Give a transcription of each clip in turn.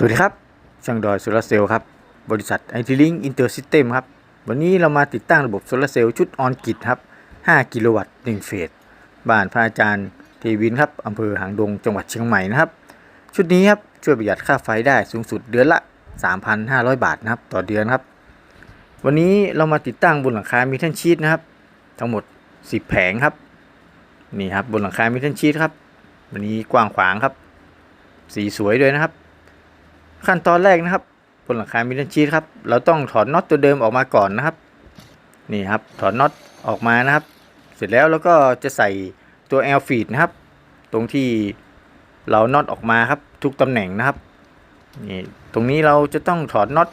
สวัสดีครับ ช่างดอยโซลาร์เซลล์ครับ บริษัทไอทีลิงอินเตอร์ซิสเต็มครับ วันนี้เรามาติดตั้งระบบโซลาร์เซลล์ชุดออนกิตครับ 5 กิโลวัตต์1เฟส บ้านพระอาจารย์เทวินครับอำเภอหางดงจังหวัดเชียงใหม่นะครับ ชุดนี้ครับ ช่วยประหยัดค่าไฟได้สูงสุดเดือนละ 3,500 บาทนะครับ ต่อเดือนครับ วันนี้เรามาติดตั้งบนหลังคามิทันชีตนะครับ ทั้งหมด 10 แผงครับ นี่ครับบนหลังคามิทันชีตครับ วันนี้กว้างขวางครับ สีสวยด้วยนะครับ ขั้นตอนแรกนะครับบนหลังคามิทันชีตครับ เราต้องถอดน็อตตัวเดิมออกมาก่อนนะครับ นี่ครับ ถอดน็อตออกมานะครับ เสร็จแล้วแล้วก็จะใส่ตัวแอลฟีดนะครับ ตรงที่เราน็อตออกมาครับ ทุกตำแหน่งนะครับ นี่ ตรงนี้เราจะต้องถอดน็อต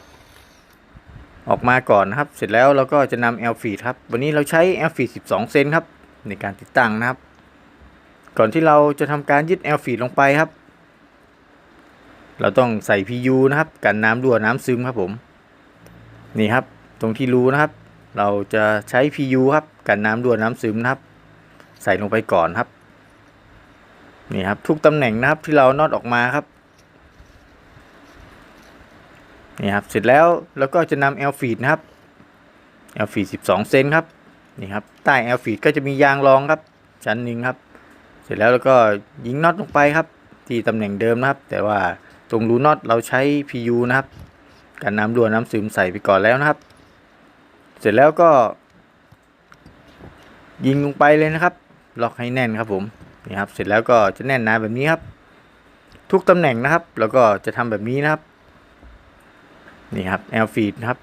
ออกมาก่อนนะครับ เสร็จแล้วเราก็จะนำแอลฟีดครับ วันนี้เราใช้แอลฟีด12 เซนครับ ในการติดตั้งนะครับ ก่อนที่เราจะทำการยึดแอลฟีดลงไปครับ เราต้องใส่ PU นะครับ กันน้ำรั่วน้ำซึมครับผม นี่ครับ ตรงที่รูนะครับ เราจะใช้ PU ครับ กันน้ำรั่วน้ำซึมนะครับ ใส่ลงไปก่อนครับ นี่ครับทุกตำแหน่งนะครับที่เราน็อตออกมาครับ นี่ครับ เสร็จแล้วเราก็จะนำ L feed นะครับ L feed 12เซนครับ นี่ครับ ใต้ L feed ก็จะมียางรองครับ ชั้นหนึ่งครับ เสร็จแล้วเราก็ยิงน็อตลงไปครับ ที่ตำแหน่งเดิมนะครับ แต่ว่า ตรงรูน็อตเราใช้ PU นะครับกันน้ำรั่วน้ำซึมใส่ไปก่อนแล้วนะครับ เสร็จแล้วก็ ยิงลงไปเลยนะครับ ล็อกให้แน่นครับผมนี่ครับ เสร็จแล้วก็จะแน่นหนาแบบนี้ครับ ทุกตำแหน่งนะครับ แล้วก็จะทำแบบนี้นะครับ นี่ครับแอลฟีดนะครับ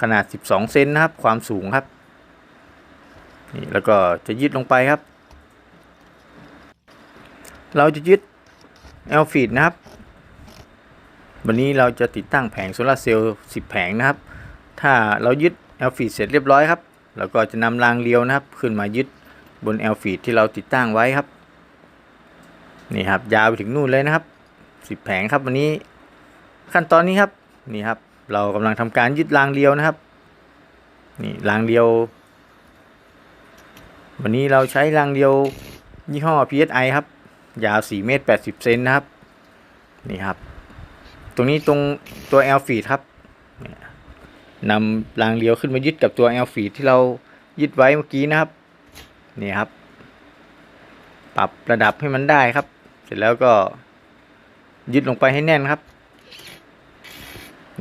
ขนาด 12 เซนนะครับ ความสูงครับ นี่แล้วก็จะยึดลงไปครับ เราจะยึดแอลฟีดนะครับ วันนี้เราจะติดตั้งแผงโซลาร์เซลล์10 แผงนะครับ ถ้าเรายึดแอลฟีดเสร็จเรียบร้อยครับเราก็จะนำรางเลียวนะครับ ขึ้นมายึดบนแอลฟีดที่เราติดตั้งไว้ครับ นี่ครับยาวไปถึงนู่นเลยนะครับ 10 แผงครับวันนี้ขั้นตอนนี้ครับนี่ครับ เรากำลังทำการยึดรางเลียวนะครับนี่รางเลียว วันนี้เราใช้รางเลียวยี่ห้อ PSI ครับ ยาว 4 เมตร 80 เซนนะครับ นี่ครับ ตรงนี้ตรงตัว L feed ครับเนี่ยนำรางเลี้ยวขึ้นมายึดกับตัว L feed ที่เรายึดไว้เมื่อกี้นะครับ นี่ครับ ปรับระดับให้มันได้ครับ เสร็จแล้วก็ยึดลงไปให้แน่นครับ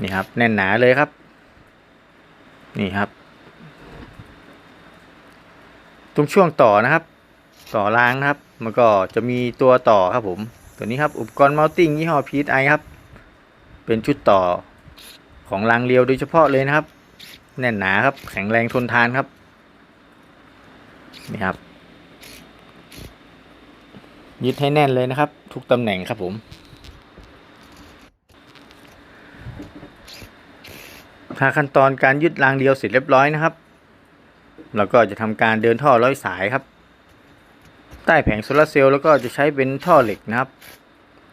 นี่ครับแน่นหนาเลยครับ นี่ครับ ตรงช่วงต่อนะครับ ต่อรางนะครับ มันก็จะมีตัวต่อครับผม ตัวนี้ครับ อุปกรณ์มัลติ้งยี่ห้อ PSI ครับ เป็นชุดต่อของรางเรียวโดยเฉพาะเลยนะครับ แน่นหนาครับ แข็งแรงทนทานครับ นี่ครับ ยึดให้แน่นเลยนะครับ ทุกตำแหน่งครับผม ถ้าขั้นตอนการยึดรางเดียวเสร็จเรียบร้อยนะครับเราก็จะทำการเดินท่อร้อยสายครับ ใต้แผงโซลาเซลล์แล้วก็จะใช้เป็นท่อเหล็กนะครับ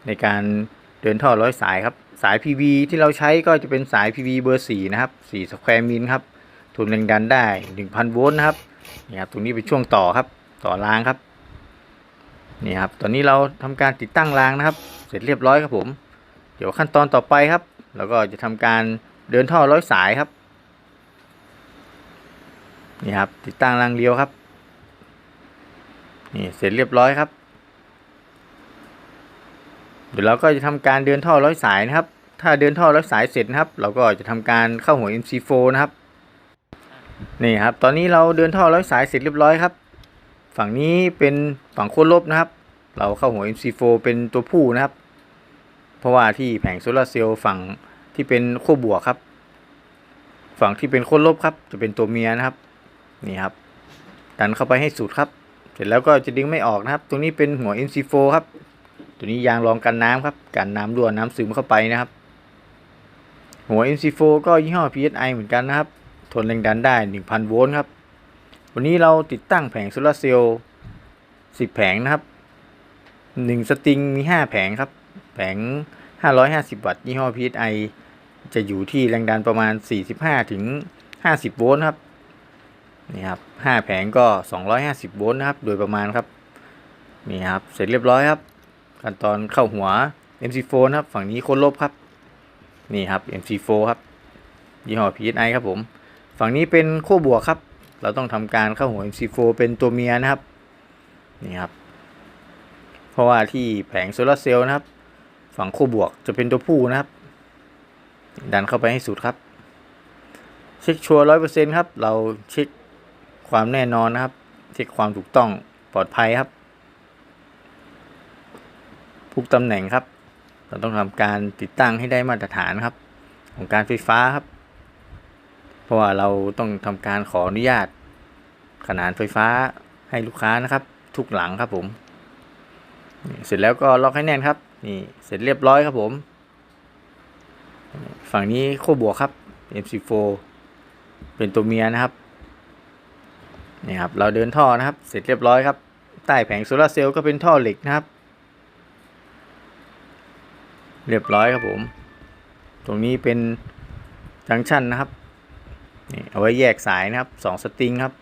ในการเดินท่อร้อยสายครับ สาย PV ที่เราใช้ก็จะเป็นสาย PV เบอร์ 4 นะครับ4สแควร์มิลครับทนแรงดันได้ 1,000 โวลต์นะครับนี่ครับตรงนี้เป็นช่วงต่อครับต่อรางครับนี่ครับตอนนี้เราทำการติดตั้งรางนะครับ เสร็จเรียบร้อยครับผม เดี๋ยวขั้นตอนต่อไปครับเราก็จะทำการเดินท่อร้อยสายครับนี่ครับติดตั้งรางเดียวครับนี่เสร็จเรียบร้อยครับ เดี๋ยวเราก็จะทำการเดินท่อร้อยสายนะครับ ถ้าเดินท่อร้อยสายเสร็จนะครับ เราก็จะทำการเข้าหัว MC4 นะครับ นี่ครับ ตอนนี้เราเดินท่อร้อยสายเสร็จเรียบร้อยครับ ฝั่งนี้เป็นฝั่งโค้ดลบนะครับ เราเข้าหัว MC4 เป็นตัวผู้นะครับ เพราะว่าที่แผงโซลาร์เซลล์ฝั่งที่เป็นขั้วบวกครับ ฝั่งที่เป็นโค้ดลบครับ จะเป็นตัวเมียนะครับ นี่ครับ ดันเข้าไปให้สุดครับ เสร็จแล้วก็จะดึงไม่ออกนะครับ ตรงนี้เป็นหัว MC4 ครับ ตัวนี้ยางรองกันน้ำครับ กันน้ำรั่วน้ำซึมเข้าไปนะครับ หัว MC4 ก็ยี่ห้อ PSI เหมือนกันนะครับ ทนแรงดันได้ 1,000 โวลต์ครับ วันนี้เราติดตั้งแผงโซลาร์เซลล์10 แผงนะครับ 1 สตริงมี 5 แผงครับ แผง 550 วัตต์ยี่ห้อ PSI จะอยู่ที่แรงดันประมาณ 45 ถึง 50 โวลต์ครับนี่ครับ 5 แผงก็ 250 โวลต์นะครับ โดยประมาณครับ นี่ครับ เสร็จเรียบร้อยครับ ขั้นตอนเข้าหัว MC4 นะครับ ฝั่งนี้โคนลบครับ นี่ครับ MC4 ครับยี่ห้อ PSI ครับผม ฝั่งนี้เป็นขั้วบวกครับ เราต้องทำการเข้าหัว MC4 เป็นตัวเมียนะครับ นี่ครับ เพราะว่าที่แผงโซลาเซลล์นะครับ ฝั่งขั้วบวกจะเป็นตัวผู้นะครับ ดันเข้าไปให้สุดครับ เช็คชัวร์ร้อยเปอร์เซ็นครับ เราเช็คความแน่นอนนะครับ เช็คความถูกต้องปลอดภัยครับ ทุกตำแหน่งครับ เราต้องทำการติดตั้งให้ได้มาตรฐานครับ ของการไฟฟ้าครับ เพราะว่าเราต้องทำการขออนุญาต ขนานไฟฟ้าให้ลูกค้านะครับ ทุกหลังครับผม เสร็จแล้วก็ล็อกให้แน่นครับ นี่เสร็จเรียบร้อยครับผม ฝั่งนี้โคบวกครับ MC4 เป็นตัวเมียนะครับนี่ครับเราเดินท่อนะครับ เสร็จเรียบร้อยครับ ใต้แผงโซลาเซลล์ก็เป็นท่อเหล็กนะครับ เรียบร้อยครับผม ตรงนี้เป็นจังชันนะครับนี่เอาไว้แยกสายนะครับสองสตริงครับ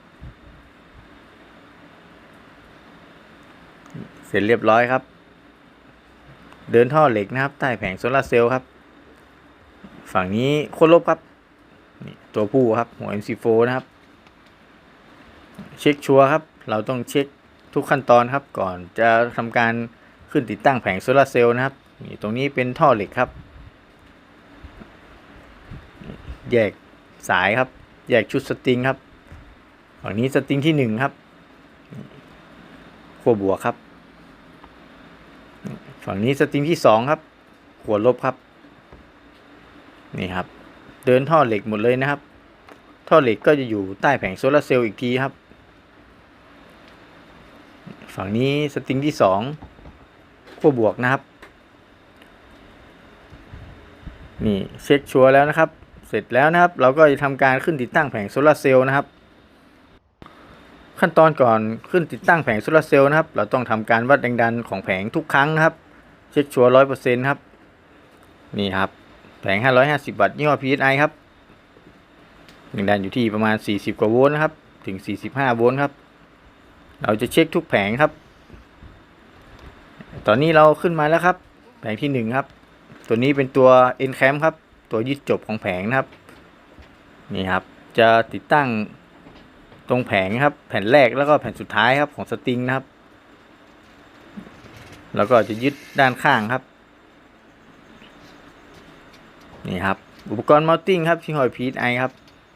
เสร็จเรียบร้อยครับ เดินท่อเหล็กนะครับ ใต้แผงโซลาเซลล์ครับ ฝั่งนี้โคตรลบครับนี่ตัวผู้ครับ หัว MC4 นะครับ เช็คชัวร์ครับ เราต้องเช็คทุกขั้นตอนครับ ก่อนจะทำการขึ้นติดตั้งแผงโซลาเซลล์นะครับ นี่ตรงนี้เป็นท่อเหล็กครับ แยกสายครับ แยกชุดสตริงครับฝั่งนี้สตริงที่หนึ่งครับขั้วบวกครับ ฝั่งนี้สตริงที่สองครับขั้วลบครับ นี่ครับ เดินท่อเหล็กหมดเลยนะครับ ท่อเหล็กก็จะอยู่ใต้แผงโซลาร์เซลล์อีกทีครับ ฝั่งนี้สตริงที่สองขั้วบวกนะครับ นี่เช็คชัวร์แล้วนะครับ เสร็จแล้วนะครับ เราก็จะทำการขึ้นติดตั้งแผงโซลาร์เซลล์นะครับ ขั้นตอนก่อนขึ้นติดตั้งแผงโซลาร์เซลล์นะครับ เราต้องทำการวัดแรงดันของแผงทุกครั้งนะครับ เช็คชัวร์ร้อยเปอร์เซ็นต์ครับ นี่ครับ แผง 550 วัตต์ยี่ห้อ PSI ครับแรงดันอยู่ที่ประมาณ 40 กว่าโวลต์นะครับ ถึง 45 โวลต์ครับ เราจะเช็คทุกแผงครับ ตอนนี้เราขึ้นมาแล้วครับ แผงที่ 1 ครับ ตัวนี้เป็นตัว N cam ครับ ตัวยึดจบของแผงนะครับ นี่ครับ จะติดตั้งตรงแผงครับ แผ่นแรกแล้วก็แผ่นสุดท้ายครับของสตริงนะครับ แล้วก็จะยึดด้านข้างครับ นี่ครับ อุปกรณ์ mounting ครับที่หอยพีทไอครับ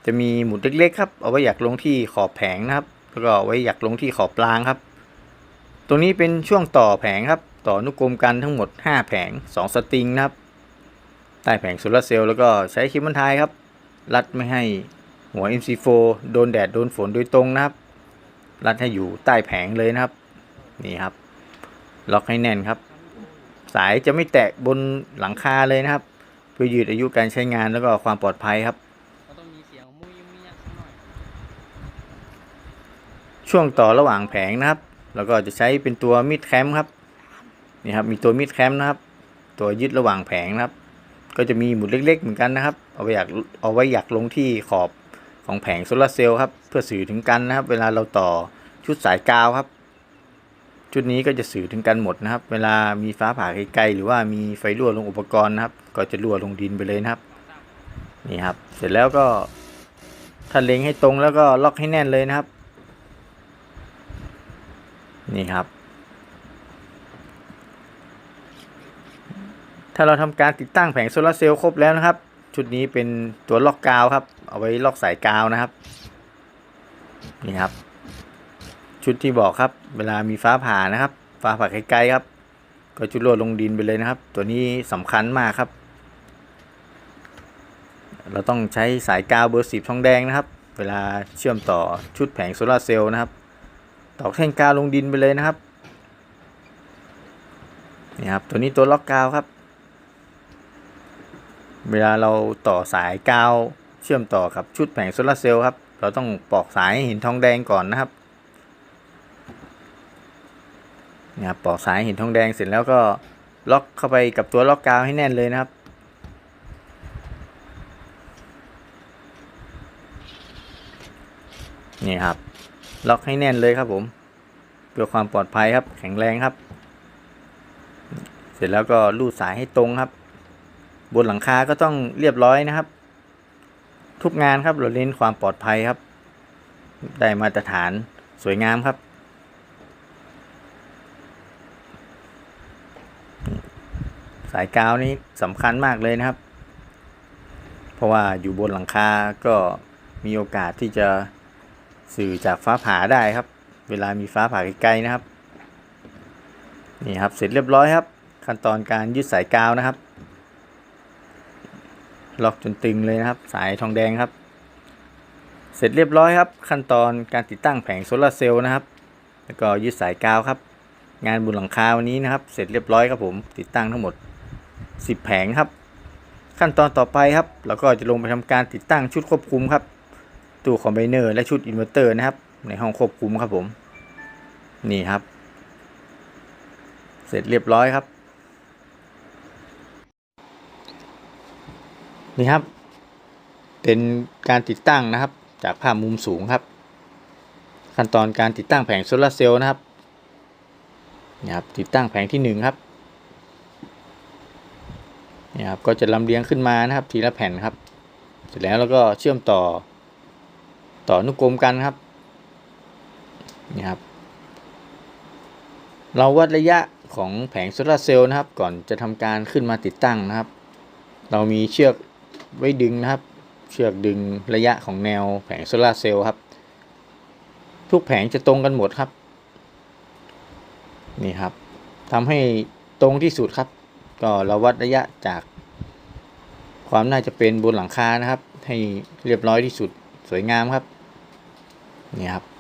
จะมีหมุดเล็กๆครับ เอาไว้อยากลงที่ขอบแผงนะครับ แล้วก็เอาไว้อยากลงที่ขอบปลางครับ ตรงนี้เป็นช่วงต่อแผงครับ ต่อนุกรมกันทั้งหมด 5 แผง 2 สตริงนะครับ ใต้แผงโซลาเซลล์แล้วก็ใช้คลิปมันทายครับ รัดไม่ให้หัว MC4 โดนแดดโดนฝนโดยตรงนะครับ รัดให้อยู่ใต้แผงเลยนะครับ นี่ครับ ล็อกให้แน่นครับ สายจะไม่แตะบนหลังคาเลยนะครับ เพื่อยืดอายุการใช้งานแล้วก็ความปลอดภัยครับช่วงต่อระหว่างแผงนะครับ แล้วก็จะใช้เป็นตัวมิดแคมครับ นี่ครับมีตัวมิดแคมนะครับ ตัวยึดระหว่างแผงนะครับ ก็จะมีหมุดเล็ก ๆ เหมือนกันนะครับ เอาไว้อยากเอาไว้อยากลงที่ขอบของแผงโซลาร์เซลล์ครับ เพื่อสื่อถึงกันนะครับ เวลาเราต่อชุดสายกาวครับ ชุดนี้ก็จะสื่อถึงกันหมดนะครับ เวลามีฟ้าผ่าไกลๆหรือว่ามีไฟรั่วลงอุปกรณ์นะครับ ก็จะรั่วลงดินไปเลยนะครับ นี่ครับ เสร็จแล้วก็ถ้าเล็งให้ตรงแล้วก็ล็อกให้แน่นเลยนะครับ นี่ครับ ถ้าเราทำการติดตั้งแผงโซลาร์เซลล์ครบแล้วนะครับ ชุดนี้เป็นตัวล็อกกาวครับ เอาไว้ล็อกสายกาวนะครับ นี่ครับ ชุดที่บอกครับ เวลามีฟ้าผ่านะครับ ฟ้าผ่าไกลๆครับ ก็จุดรั่วลงดินไปเลยนะครับ ตัวนี้สำคัญมากครับ เราต้องใช้สายกาวเบอร์สิบทองแดงนะครับ เวลาเชื่อมต่อชุดแผงโซลาร์เซลล์นะครับ ตอกแท่งกาวลงดินไปเลยนะครับนี่ครับตัวนี้ตัวล็อกกาวครับ เวลาเราต่อสายกาวเชื่อมต่อกับชุดแผงโซลาร์เซลล์ครับ เราต้องปอกสายห้เห็นทองแดงก่อนนะครับนี่ครับปอกสายห็นทองแดงเสร็จแล้วก็ล็อกเข้าไปกับตัวล็อกกาวให้แน่นเลยนะครับ นี่ครับ ล็อกให้แน่นเลยครับผมเพื่อความปลอดภัยครับ แข็งแรงครับ เสร็จแล้วก็ลูดสายให้ตรงครับ บนหลังคาก็ต้องเรียบร้อยนะครับ ทุกงานครับเราเน้นความปลอดภัยครับ ได้มาตรฐานสวยงามครับสายกาวนี้สำคัญมากเลยนะครับ เพราะว่าอยู่บนหลังคาก็มีโอกาสที่จะสื่อจากฟ้าผ่าได้ครับ เวลามีฟ้าผ่าไกลๆนะครับ นี่ครับเสร็จเรียบร้อยครับ ขั้นตอนการยืดสายกาวนะครับ ล็อกจนตึงเลยนะครับ สายทองแดงครับ เสร็จเรียบร้อยครับ ขั้นตอนการติดตั้งแผงโซลาร์เซลล์นะครับ แล้วก็ยืดสายกาวครับ งานบนหลังคาวันนี้นะครับ เสร็จเรียบร้อยครับผมติดตั้งทั้งหมด 10 แผงครับ ขั้นตอนต่อไปครับเราก็จะลงไปทำการติดตั้งชุดควบคุมครับตู้คอมไบเนอร์และชุดอินเวอร์เตอร์นะครับ ในห้องควบคุมครับผม นี่ครับ เสร็จเรียบร้อยครับ นี่ครับ เป็นการติดตั้งนะครับ จากภาพมุมสูงครับ ขั้นตอนการติดตั้งแผงโซลาร์เซลล์นะครับนี่ครับติดตั้งแผงที่หนึ่งครับนี่ครับก็จะลำเลียงขึ้นมานะครับ ทีละแผ่นครับ เสร็จแล้วเราก็เชื่อมต่อต่อนุกรมกันครับนี่ครับ เราวัดระยะของแผงโซลาร์เซลล์นะครับ ก่อนจะทำการขึ้นมาติดตั้งนะครับ เรามีเชือก ไว้ดึงนะครับ เชือกดึงระยะของแนวแผงโซลาร์เซลล์ครับ ทุกแผงจะตรงกันหมดครับ นี่ครับทำให้ตรงที่สุดครับ ก็เราวัดระยะจาก ความน่าจะเป็นบนหลังคานะครับ ให้เรียบร้อยที่สุดสวยงามครับ นี่ครับ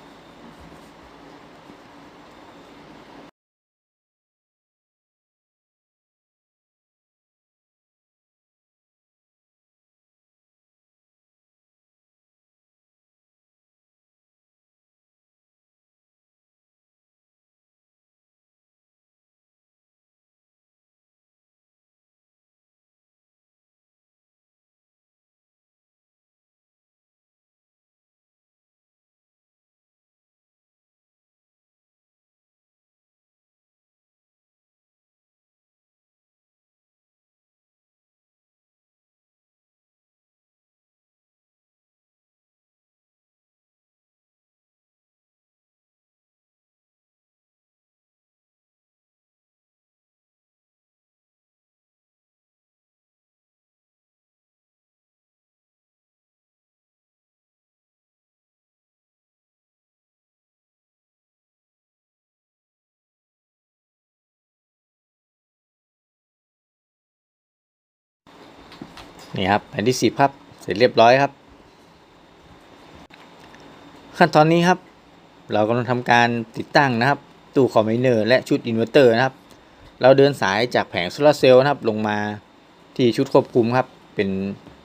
นี่ครับแผ่นที่สิบครับ เสร็จเรียบร้อยครับ ขั้นตอนนี้ครับ เรากำลังทำการติดตั้งนะครับ ตู้คอมไบเนอร์และชุดอินเวอร์เตอร์นะครับ เราเดินสายจากแผงโซลาร์เซลล์นะครับ ลงมาที่ชุดควบคุมครับ เป็น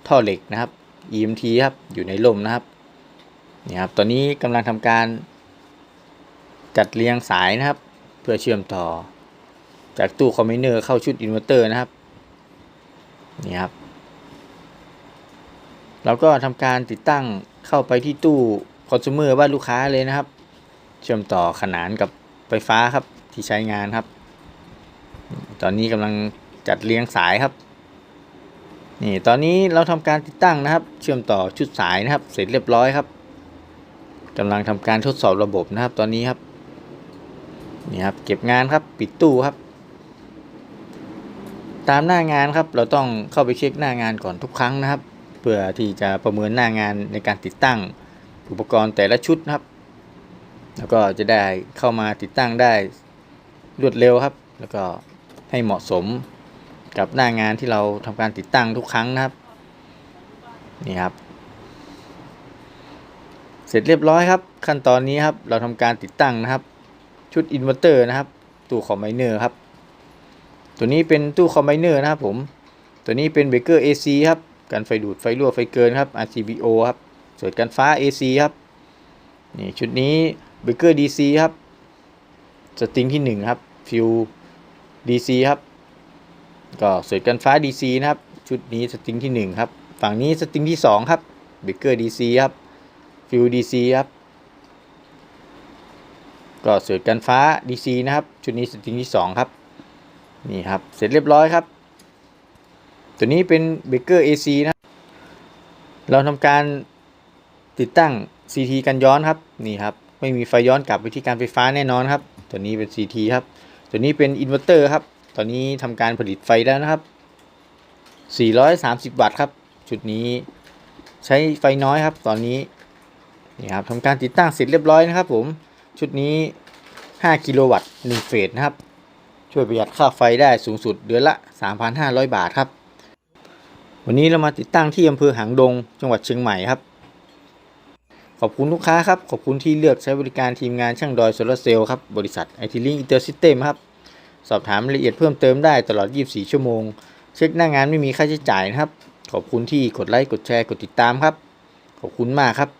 ท่อเหล็กนะครับ EMT ครับ อยู่ในร่มนะครับ นี่ครับ ตอนนี้กำลังทำการจัดเรียงสายนะครับ เพื่อเชื่อมต่อ จากตู้คอมไบเนอร์เข้าชุดอินเวอร์เตอร์นะครับ นี่ครับ เราก็ทำการติดตั้งเข้าไปที่ตู้คอน sumer บ้านลูกค้าเลยนะครับ เชื่อมต่อขนานกับไฟฟ้าครับที่ใช้งานครับ ตอนนี้กำลังจัดเรียงสายครับ นี่ตอนนี้เราทำการติดตั้งนะครับ เชื่อมต่อชุดสายนะครับ เสร็จเรียบร้อยครับกำลังทำการทดสอบระบบนะครับ ตอนนี้ครับนี่ครับเก็บงานครับปิดตู้ครับ ตามหน้างานครับ เราต้องเข้าไปเช็คหน้างานก่อนทุกครั้งนะครับ เพื่อที่จะประเมินหน้างานในการติดตั้งอุปกรณ์แต่ละชุดนะครับ แล้วก็จะได้เข้ามาติดตั้งได้รวดเร็วครับ แล้วก็ให้เหมาะสมกับหน้างานที่เราทำการติดตั้งทุกครั้งนะครับนี่ครับ เสร็จเรียบร้อยครับ ขั้นตอนนี้ครับเราทำการติดตั้งนะครับ ชุดอินเวอร์เตอร์นะครับ ตู้คอมไบเนอร์ครับ ตัวนี้เป็นตู้คอมไบเนอร์นะครับผม ตัวนี้เป็นเบเกอร์ AC ครับ กันไฟดูดไฟรั่วไฟเกินครับ RCBO ครับส่วนกันฟ้า AC ครับนี่ชุดนี้เบเกอร์ DC ครับสตริงที่ 1 ครับ ฟิว DC ครับ ก็เสร็จกันฟ้า DC นะครับ ชุดนี้สตริงที่ 1 ครับ ฝั่งนี้สตริงที่ 2 ครับเบเกอร์ DC ครับ ฟิว DC ครับก็เสร็จกันฟ้า DC นะครับ ชุดนี้สตริงที่ 2 ครับ นี่ครับ เสร็จเรียบร้อยครับ ตัวนี้เป็นเบเกอร์ AC นะ เราทำการติดตั้ง CT กันย้อนครับ นี่ครับ ไม่มีไฟย้อนกลับไปที่การไฟฟ้าแน่นอนครับ ตัวนี้เป็น CT ครับ ตัวนี้เป็นอินเวอร์เตอร์ครับ ตอนนี้ทำการผลิตไฟแล้วนะครับ 430 วัตต์ครับชุดนี้ใช้ไฟน้อยครับ ตอนนี้ นี่ครับทำการติดตั้งเสร็จเรียบร้อยนะครับผม ชุดนี้ 5 กิโลวัตต์1เฟสนะครับ ช่วยประหยัดค่าไฟได้สูงสุดเดือนละ 3,500 บาทครับ วันนี้เรามาติดตั้งที่อำเภอหางดง จังหวัดเชียงใหม่ครับ ขอบคุณลูกค้าครับ ขอบคุณที่เลือกใช้บริการทีมงานช่างดอยโซลาร์เซลล์ครับ บริษัทไอทีลิงอินเตอร์ซิสเต็มครับ สอบถามรายละเอียดเพิ่มเติมได้ตลอด 24 ชั่วโมง เช็คหน้างานไม่มีค่าใช้จ่ายนะครับ ขอบคุณที่กดไลค์ กดแชร์ กดติดตามครับ ขอบคุณมากครับ